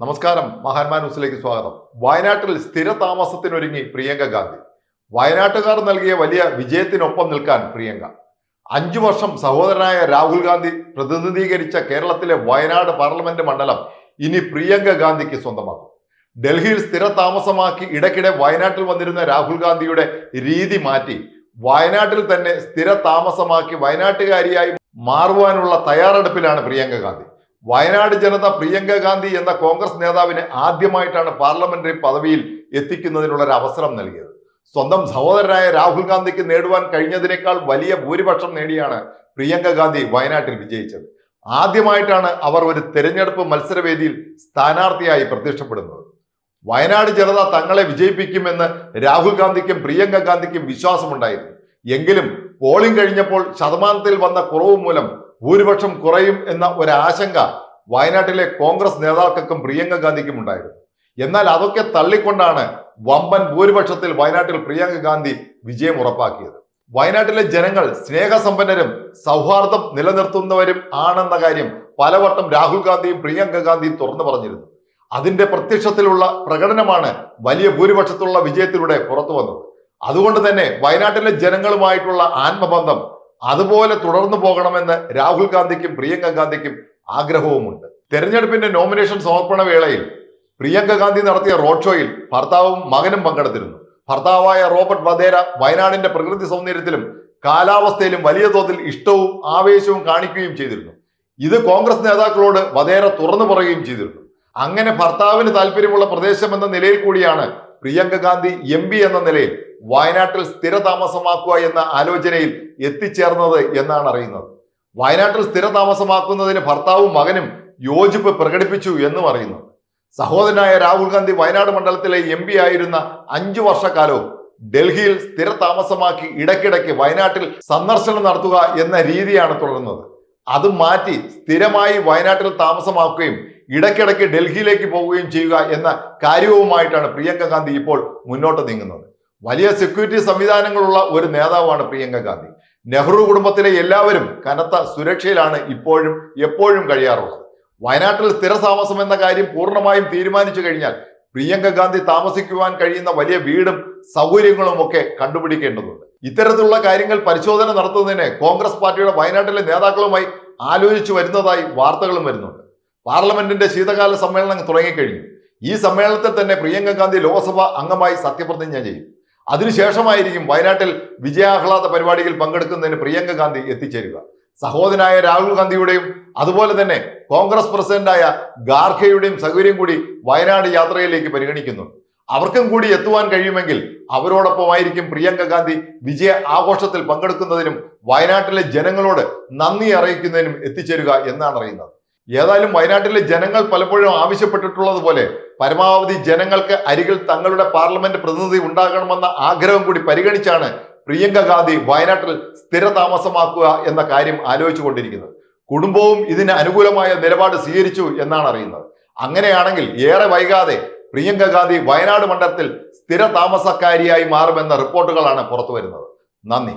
നമസ്കാരം. മഹാന്മാ ന്യൂസിലേക്ക് സ്വാഗതം. വയനാട്ടിൽ സ്ഥിര താമസത്തിനൊരുങ്ങി പ്രിയങ്ക ഗാന്ധി. വയനാട്ടുകാർ നൽകിയ വലിയ വിജയത്തിനൊപ്പം നിൽക്കാൻ പ്രിയങ്ക. അഞ്ചു വർഷം സഹോദരനായ രാഹുൽ ഗാന്ധി പ്രതിനിധീകരിച്ച കേരളത്തിലെ വയനാട് പാർലമെന്റ് മണ്ഡലം ഇനി പ്രിയങ്ക ഗാന്ധിക്ക് സ്വന്തമാക്കും. ഡൽഹിയിൽ സ്ഥിര താമസമാക്കി ഇടയ്ക്കിടെ വയനാട്ടിൽ വന്നിരുന്ന രാഹുൽ ഗാന്ധിയുടെ രീതി മാറ്റി വയനാട്ടിൽ തന്നെ സ്ഥിര താമസമാക്കി വയനാട്ടുകാരിയായി മാറുവാനുള്ള തയ്യാറെടുപ്പിലാണ് പ്രിയങ്ക ഗാന്ധി. വയനാട് ജനത പ്രിയങ്ക ഗാന്ധി എന്ന കോൺഗ്രസ് നേതാവിനെ ആദ്യമായിട്ടാണ് പാർലമെന്ററി പദവിയിൽ എത്തിക്കുന്നതിനുള്ള ഒരു അവസരം നൽകിയത്. സ്വന്തം സഹോദരനായ രാഹുൽ ഗാന്ധിക്ക് നേടുവാൻ കഴിഞ്ഞതിനേക്കാൾ വലിയ ഭൂരിപക്ഷം നേടിയാണ് പ്രിയങ്ക ഗാന്ധി വയനാട്ടിൽ വിജയിച്ചത്. ആദ്യമായിട്ടാണ് അവർ ഒരു തെരഞ്ഞെടുപ്പ് മത്സരവേദിയിൽ സ്ഥാനാർത്ഥിയായി പ്രത്യക്ഷപ്പെടുന്നത്. വയനാട് ജനത തങ്ങളെ വിജയിപ്പിക്കുമെന്ന് രാഹുൽ ഗാന്ധിക്കും പ്രിയങ്ക ഗാന്ധിക്കും വിശ്വാസമുണ്ടായിരുന്നു. എങ്കിലും പോളിംഗ് കഴിഞ്ഞപ്പോൾ ശതമാനത്തിൽ വന്ന കുറവ് മൂലം ഭൂരിപക്ഷം കുറയും എന്ന ഒരാശങ്ക വയനാട്ടിലെ കോൺഗ്രസ് നേതാക്കൾക്കും പ്രിയങ്ക ഗാന്ധിക്കും ഉണ്ടായിരുന്നു. എന്നാൽ അതൊക്കെ തള്ളിക്കൊണ്ടാണ് വമ്പൻ ഭൂരിപക്ഷത്തിൽ വയനാട്ടിൽ പ്രിയങ്ക ഗാന്ധി വിജയം ഉറപ്പാക്കിയത്. വയനാട്ടിലെ ജനങ്ങൾ സ്നേഹസമ്പന്നരും സൗഹാർദ്ദം നിലനിർത്തുന്നവരും ആണെന്ന കാര്യം പലവട്ടം രാഹുൽ ഗാന്ധിയും പ്രിയങ്ക ഗാന്ധിയും തുറന്നു പറഞ്ഞിരുന്നു. അതിന്റെ പ്രത്യക്ഷത്തിലുള്ള പ്രകടനമാണ് വലിയ ഭൂരിപക്ഷത്തിലുള്ള വിജയത്തിലൂടെ പുറത്തു വന്നത് അതുകൊണ്ട് തന്നെ വയനാട്ടിലെ ജനങ്ങളുമായിട്ടുള്ള ആത്മബന്ധം അതുപോലെ തുടർന്നു പോകണമെന്ന് രാഹുൽ ഗാന്ധിക്കും പ്രിയങ്ക ഗാന്ധിക്കും ആഗ്രഹവുമുണ്ട്. തെരഞ്ഞെടുപ്പിന്റെ നോമിനേഷൻ സമർപ്പണ വേളയിൽ പ്രിയങ്ക ഗാന്ധി നടത്തിയ റോഡ് ഷോയിൽ ഭർത്താവും മകനും പങ്കെടുത്തിരുന്നു. ഭർത്താവായ റോബർട്ട് വധേര വയനാടിന്റെ പ്രകൃതി സൗന്ദര്യത്തിലും കാലാവസ്ഥയിലും വലിയ തോതിൽ ഇഷ്ടവും ആവേശവും കാണിക്കുകയും ചെയ്തിരുന്നു. ഇത് കോൺഗ്രസ് നേതാക്കളോട് വധേര തുറന്നു പറയുകയും ചെയ്തിരുന്നു. അങ്ങനെ ഭർത്താവിന് താല്പര്യമുള്ള പ്രദേശം എന്ന നിലയിൽ കൂടിയാണ് പ്രിയങ്ക ഗാന്ധി എം എന്ന നിലയിൽ വയനാട്ടിൽ സ്ഥിരതാമസമാക്കുക എന്ന ആലോചനയിൽ എത്തിച്ചേർന്നത് എന്നാണ് അറിയുന്നത്. വയനാട്ടിൽ സ്ഥിര താമസമാക്കുന്നതിന് ഭർത്താവും മകനും യോജിപ്പ് പ്രകടിപ്പിച്ചു എന്നും അറിയുന്നു സഹോദരനായ രാഹുൽ ഗാന്ധി വയനാട് മണ്ഡലത്തിലെ എം പി ആയിരുന്ന അഞ്ചു വർഷക്കാലവും ഡൽഹിയിൽ സ്ഥിര താമസമാക്കി ഇടയ്ക്കിടയ്ക്ക് വയനാട്ടിൽ സന്ദർശനം നടത്തുക എന്ന രീതിയാണ് തുടരുന്നത്. അത് മാറ്റി സ്ഥിരമായി വയനാട്ടിൽ താമസമാക്കുകയും ഇടയ്ക്കിടയ്ക്ക് ഡൽഹിയിലേക്ക് പോവുകയും ചെയ്യുക എന്ന കാര്യവുമായിട്ടാണ് പ്രിയങ്ക ഗാന്ധി ഇപ്പോൾ മുന്നോട്ട് നീങ്ങുന്നത്. വലിയ സെക്യൂരിറ്റി സംവിധാനങ്ങളുള്ള ഒരു നേതാവാണ് പ്രിയങ്ക ഗാന്ധി. നെഹ്റു കുടുംബത്തിലെ എല്ലാവരും കനത്ത സുരക്ഷയിലാണ് ഇപ്പോഴും എപ്പോഴും കഴിയാറുള്ളത്. വയനാട്ടിൽ സ്ഥിര താമസം എന്ന കാര്യം പൂർണമായും തീരുമാനിച്ചു കഴിഞ്ഞാൽ പ്രിയങ്ക ഗാന്ധി താമസിക്കുവാൻ കഴിയുന്ന വലിയ വീടും സൗകര്യങ്ങളും ഒക്കെ കണ്ടുപിടിക്കേണ്ടതുണ്ട്. ഇത്തരത്തിലുള്ള കാര്യങ്ങൾ പരിശോധന നടത്തുന്നതിന് കോൺഗ്രസ് പാർട്ടിയുടെ വയനാട്ടിലെ നേതാക്കളുമായി ആലോചിച്ചു വരുന്നതായി വാർത്തകളും വരുന്നുണ്ട്. പാർലമെന്റിന്റെ ശീതകാല സമ്മേളനം തുടങ്ങിക്കഴിഞ്ഞു. ഈ സമ്മേളനത്തിൽ തന്നെ പ്രിയങ്ക ഗാന്ധി ലോക്സഭാ അംഗമായി സത്യപ്രതിജ്ഞ ചെയ്യും. അതിനുശേഷമായിരിക്കും വയനാട്ടിൽ വിജയാഹ്ലാദ പരിപാടിയിൽ പങ്കെടുക്കുന്നതിന് പ്രിയങ്ക ഗാന്ധി എത്തിച്ചേരുക. സഹോദരനായ രാഹുൽ ഗാന്ധിയുടെയും അതുപോലെ തന്നെ കോൺഗ്രസ് പ്രസിഡന്റായ ഗാർഖയുടെയും സൗകര്യം കൂടി വയനാട് യാത്രയിലേക്ക് പരിഗണിക്കുന്നു. അവർക്കും കൂടി എത്തുവാൻ കഴിയുമെങ്കിൽ അവരോടൊപ്പമായിരിക്കും പ്രിയങ്ക ഗാന്ധി വിജയ ആഘോഷത്തിൽ പങ്കെടുക്കുന്നതിനും വയനാട്ടിലെ ജനങ്ങളോട് നന്ദി അറിയിക്കുന്നതിനും എത്തിച്ചേരുക എന്നാണ് അറിയുന്നത്. ഏതായാലും വയനാട്ടിലെ ജനങ്ങൾ പലപ്പോഴും ആവശ്യപ്പെട്ടിട്ടുള്ളതുപോലെ പരമാവധി ജനങ്ങൾക്ക് അരികിൽ തങ്ങളുടെ പാർലമെന്റ് പ്രതിനിധി ഉണ്ടാകണമെന്ന ആഗ്രഹം കൂടി പരിഗണിച്ചാണ് പ്രിയങ്ക ഗാന്ധി വയനാട്ടിൽ സ്ഥിരതാമസമാക്കുക എന്ന കാര്യം ആലോചിച്ചുകൊണ്ടിരിക്കുന്നത്. കുടുംബവും ഇതിന് അനുകൂലമായ നിലപാട് സ്വീകരിച്ചു എന്നാണ് അറിയുന്നത്. അങ്ങനെയാണെങ്കിൽ ഏറെ വൈകാതെ പ്രിയങ്ക ഗാന്ധി വയനാട് മണ്ഡലത്തിൽ സ്ഥിര താമസക്കാരിയായി മാറുമെന്ന റിപ്പോർട്ടുകളാണ് പുറത്തു വരുന്നത് നന്ദി.